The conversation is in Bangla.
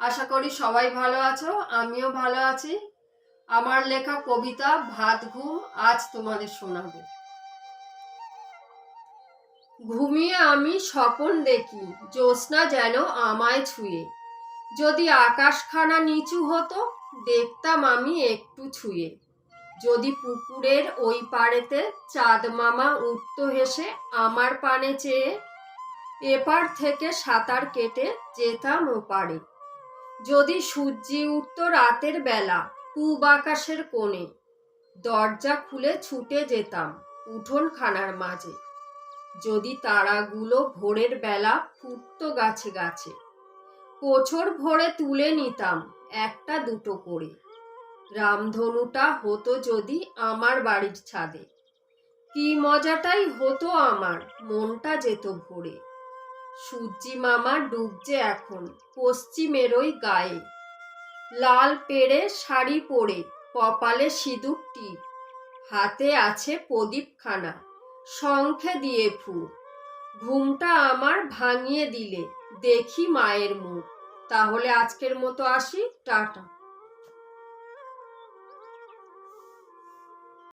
আশা করি সবাই ভালো আছো, আমিও ভালো আছি। আমার লেখা কবিতা ভাত ঘুম আজ তোমাদের শোনাবো। ঘুমিয়ে আমি স্বপন দেখি, জ্যোৎস্না যেন আমায় ছুঁয়ে। যদি আকাশখানা নিচু হতো, দেখতাম আমি একটু ছুঁয়ে। যদি পুকুরের ওই পাড়েতে চাঁদ মামা উঠত হেসে আমার পানে চেয়ে, এপার থেকে সাঁতার কেটে যেতাম ওপারে। যদি সূর্যি উঠত রাতের বেলা, পূব আকাশের কোণে। দরজা খুলে ছুটে যেতাম উঠোনখানার মাঝে। যদি তারাগুলো ভোরের বেলা ফুটতো গাছে গাছে, কোছর ভরে তুলে নিতাম একটা দুটো করে। রামধনুটা হতো যদি আমার বাড়ির ছাদে। কি মজাটাই হতো আমার, মনটা যেত ভরে। সূর্যি মামা ডুবছে এখন পশ্চিমের ওই গায়ে। লাল পেড়ে শাড়ি পরে, কপালে সিঁদুর হাতে আছে প্রদীপখানা, শঙ্খে দিয়ে ফু ঘুমটা আমার ভাঙিয়ে দিলে, দেখি মায়ের মুখ। তাহলে আজকের মতো আসি, টাটা।